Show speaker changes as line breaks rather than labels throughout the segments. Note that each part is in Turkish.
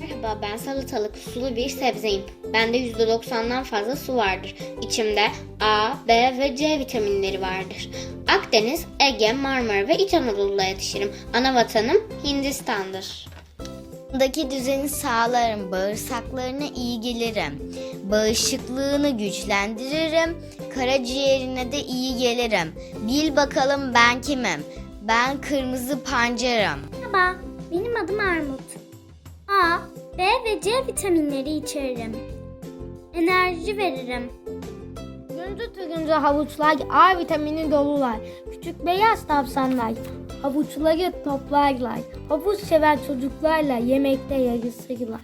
Merhaba ben salatalık sulu bir sebzeyim. Bende %90'dan fazla su vardır. İçimde A, B ve C vitaminleri vardır. Akdeniz, Ege, Marmara ve İç Anadolu'da yetişirim. Ana vatanım Hindistan'dır.
Daki düzeni sağlarım, bağırsaklarına iyi gelirim. Bağışıklığını güçlendiririm, karaciğerine de iyi gelirim. Bil bakalım ben kimim? Ben kırmızı pancarım.
Merhaba, benim adım Armut. A, B ve C vitaminleri içeririm. Enerji veririm.
Gündüz tügündüz havuçlar A vitamini dolular. Küçük beyaz tavşanlar havuçları toplarlar. Havuç seven çocuklarla yemekte yarışırlar.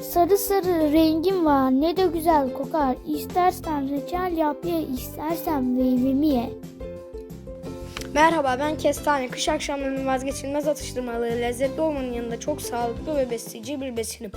Sarı sarı rengim var ne de güzel kokar. İstersen reçel yap ye, istersen meyvemi ye.
Merhaba ben Kestane. Kış akşamlarının vazgeçilmez atıştırmalığı lezzetli olmanın yanında çok sağlıklı ve besleyici bir besinim.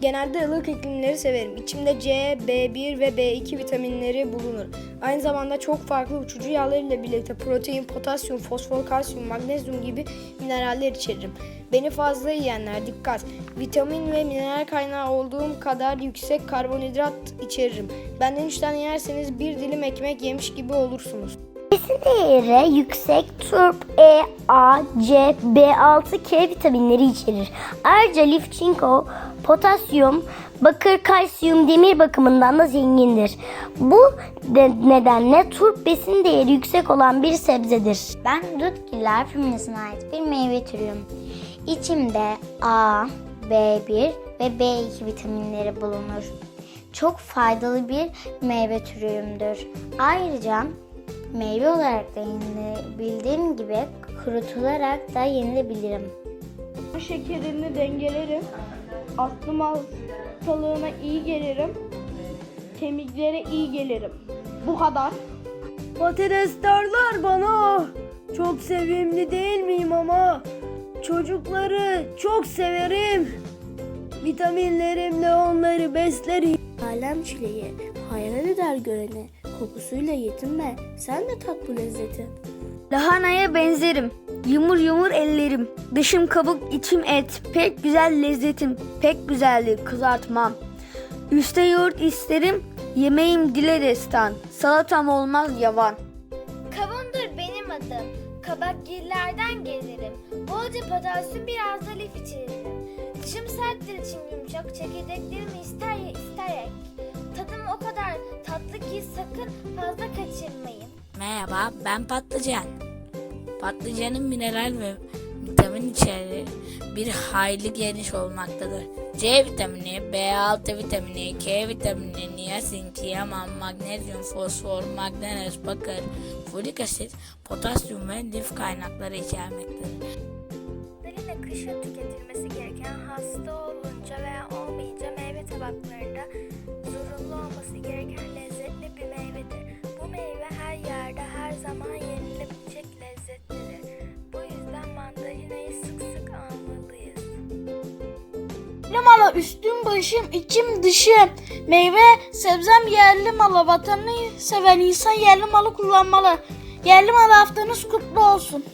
Genelde ılık iklimleri severim. İçimde C, B1 ve B2 vitaminleri bulunur. Aynı zamanda çok farklı uçucu yağlar ile birlikte protein, potasyum, fosfor, kalsiyum, magnezyum gibi mineraller içeririm. Beni fazla yiyenler dikkat. Vitamin ve mineral kaynağı olduğum kadar yüksek karbonhidrat içeririm. Benden 3 tane yerseniz bir dilim ekmek yemiş gibi olursunuz.
Değeri yüksek turp E, A, C, B6, K vitaminleri içerir. Ayrıca lif, çinko, potasyum, bakır, kalsiyum, demir bakımından da zengindir. Bu de- nedenle turp besin değeri yüksek olan bir sebzedir.
Ben Rutgiller familyasına ait bir meyve türüyüm. İçimde A, B1 ve B2 vitaminleri bulunur. Çok faydalı bir meyve türüyümdür. Ayrıca meyve olarak da yenilebildiğim gibi kurutularak da yenilebilirim.
şekerini dengelerim. Aklım hastalığına iyi gelirim. Kemiklere iyi gelirim. Bu kadar. Patates derler bana. Çok sevimli değil miyim ama? Çocukları çok severim. Vitaminlerimle onları beslerim.
Alem çileği hayal eder görene. Kokusuyla yetinme sen de tat bu lezzeti.
Lahanaya benzerim. Yumur yumur ellerim. Dışım kabuk, içim et. Pek güzel lezzetim. Pek güzeldir kızartmam. Üste yoğurt isterim. Yemeğim dile destan. Salatam olmaz yavan.
Kavundur benim adım. Kabakgillerden gelirim. Bolca potasyum biraz da lif içeririm. Dışım serttir içim yumuşak. Çekirdeklerimi ister ye ister ek. Tadım o kadar tatlı ki sakın fazla kaçırmayın.
Merhaba, ben Patlıcan. Patlıcanın mineral ve vitamin içeriği bir hayli geniş olmaktadır. C vitamini, B6 vitamini, K vitamini, niyasin, tiyaman, magnezyum, fosfor, manganez, bakır, folik asit, potasyum ve lif kaynakları içermektedir.
Mandalina kışın tüketilmesi gereken hasta olunca veya olmayınca meyve tabaklarında olması gereken lezzetli bir meyvedir. Bu meyve her yerde her zaman yenilebilecek lezzetlidir. Bu yüzden mandalinayı sık sık almalıyız.
Yerli malı üstüm başım içim dışım. Meyve sebzem yerli malı vatanını seven insan yerli malı kullanmalı. Yerli malı haftanız kutlu olsun.